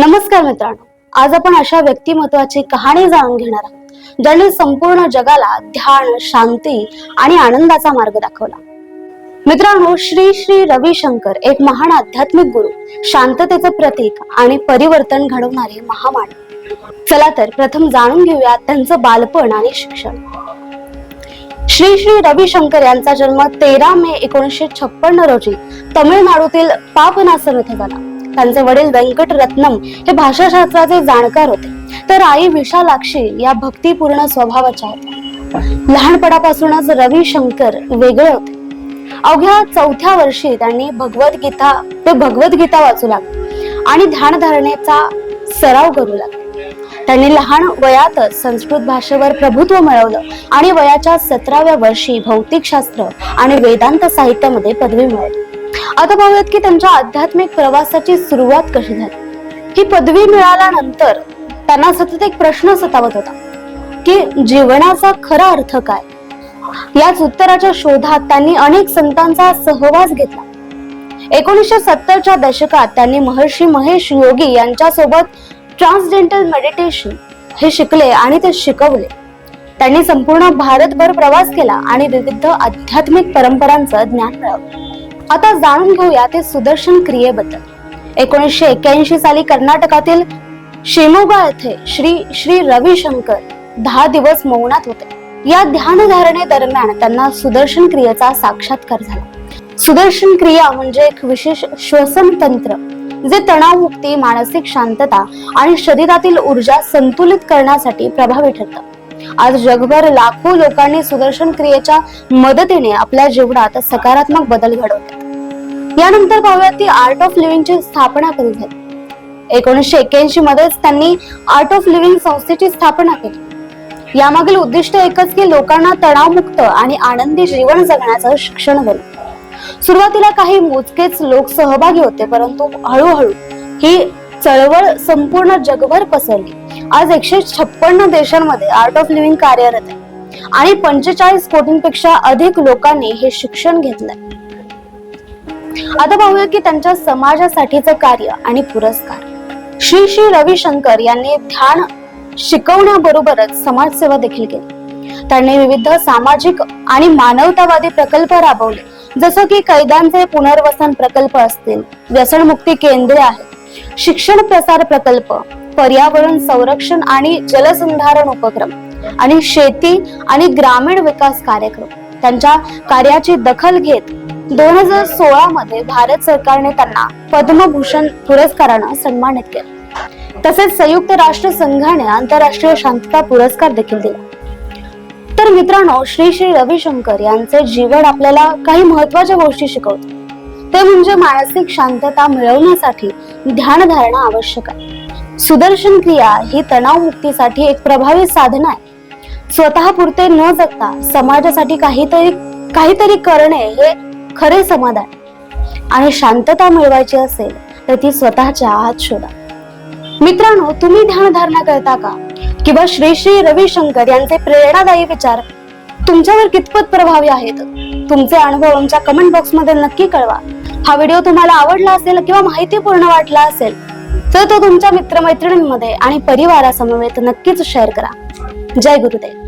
नमस्कार मित्रांनो. आज आपण अशा व्यक्तिमत्वाची कहाणी जाणून घेणार आहोत ज्यांनी संपूर्ण जगाला ध्यान शांती आणि आनंदाचा मार्ग दाखवला. मित्रांनो श्री श्री रविशंकर एक महान आध्यात्मिक गुरु शांततेचं प्रतीक आणि परिवर्तन घडवणारे महामानव. चला तर प्रथम जाणून घेऊया त्यांचं बालपण आणि शिक्षण. श्री श्री रविशंकर यांचा जन्म तेरा मे एकोणीसशे छप्पन्न रोजी तमिळनाडूतील पापनासम येथे झाला. त्यांचे वडील व्यंकटरत्नम हे भाषाशास्त्राचे जाणकार होते. तर आई विशालाक्षी या भक्तिपूर्ण स्वभावाच्या होत्या. लहानपणापासूनच रविशंकर वेगळे होते. अवघ्या चौथ्या वर्षी त्यांनी भगवद्गीता ते भगवद्गीता वाचू लागले आणि ध्यानधारणेचा सराव करू लागले. त्यांनी लहान वयातच संस्कृत भाषेवर प्रभुत्व मिळवलं आणि वयाच्या सतराव्या वर्षी भौतिकशास्त्र आणि वेदांत साहित्यामध्ये पदवी मिळवली. आता पाहूयात की त्यांच्या आध्यात्मिक प्रवासाची सुरुवात कशी झाली. ही पदवी मिळाल्यानंतर त्यांना सतत एक प्रश्न सतावत होता की जीवनाचा खरा अर्थ काय? याच उत्तराच्या शोधात त्यांनी अनेक संतांचा सहवास घेतला. एकोणीसशे सत्तरच्या दशकात त्यांनी महर्षी महेश योगी यांच्यासोबत ट्रान्सडेंटल मेडिटेशन हे शिकले आणि ते शिकवले. त्यांनी संपूर्ण भारतभर प्रवास केला आणि विविध आध्यात्मिक परंपरांचं ज्ञान मिळवलं. आता जाणून घेऊया ते सुदर्शन क्रियेबद्दल. एकोणीसशे एक्क्याऐंशी साली कर्नाटकातील शिमोगा येथे श्री श्री रविशंकर दहा दिवस मौनात होते. या ध्यान धारणे दरम्यान त्यांना सुदर्शन क्रियेचा साक्षात्कार झाला. सुदर्शन क्रिया म्हणजे एक विशेष श्वसन तंत्र जे तणावमुक्ती मानसिक शांतता आणि शरीरातील ऊर्जा संतुलित करण्यासाठी प्रभावी ठरतं. आज जगभर लाखो लोकांनी सुदर्शन क्रियेच्या मदतीने आपल्या जीवनात सकारात्मक बदल घडवले यानंतर पाहूयात ती आर्ट ऑफ लिव्हिंगची स्थापना करून झाली? एकोणीसशे एक्क्याऐंशी मध्येच त्यांनी आर्ट ऑफ लिव्हिंग संस्थेची स्थापना केली. यामागील उद्दिष्ट एकच की लोकांना तणावमुक्त आणि आनंदी जीवन जगण्याचं शिक्षण देणे सुरुवातीला काही मोजकेच लोक सहभागी होते परंतु हळूहळू ही चळवळ संपूर्ण जगभर पसरली. आज एकशे छप्पन्न देशांमध्ये आर्ट ऑफ लिव्हिंग कार्यरत आहे आणि पंचेचाळीस कोटींपेक्षा अधिक लोकांनी हे शिक्षण घेतलंय. आता पाहूया की त्यांच्या समाजासाठीचं कार्य आणि पुरस्कार. श्री श्री रविशंकर यांनी ध्यान शिकवण्याबरोबरच समाजसेवा देखील केली. त्यांनी विविध सामाजिक आणि मानवतावादी प्रकल्प राबवले. जसं की कैद्यांचे पुनर्वसन प्रकल्प असतील व्यसनमुक्ती केंद्रे आहेत शिक्षण प्रसार प्रकल्प पर्यावरण संरक्षण आणि जलसंधारण उपक्रम आणि शेती आणि ग्रामीण विकास कार्यक्रम. त्यांच्या कार्याची दखल घेत दोन हजार सोळा मध्ये भारत सरकारने त्यांना पद्मभूषण पुरस्कारानं सन्मानित केलं. तसेच संयुक्त राष्ट्र संघाने आंतरराष्ट्रीय शांतता पुरस्कार देखील दिला. तर मित्रांनो श्री श्री रविशंकर यांचे जीवन आपल्याला काही महत्त्वाच्या गोष्टी शिकवते. ते म्हणजे मानसिक शांतता मिळवण्यासाठी ध्यान धारणा आवश्यक आहे. सुदर्शन क्रिया ही तणावमुक्तीसाठी एक प्रभावी साधन आहे. स्वतः पुरते न जगता समाजासाठी काहीतरी काहीतरी करणे हे खरे समाधान आणि शांतता मिळवायची असेल तर ती स्वतःच्या आत शोधा. मित्रांनो तुम्ही ध्यान धारणा करता का? किंवा श्री श्री रविशंकर यांचे प्रेरणादायी विचार तुमच्यावर कितपत प्रभावी आहेत? तुमचे अनुभव आमच्या कमेंट बॉक्समध्ये नक्की कळवा. हा व्हिडिओ तुम्हाला आवडला असेल किंवा माहितीपूर्ण वाटला असेल तर तो तुमच्या मित्रमैत्रिणींमध्ये आणि परिवारासमवेत नक्कीच शेअर करा. जय गुरुदेव.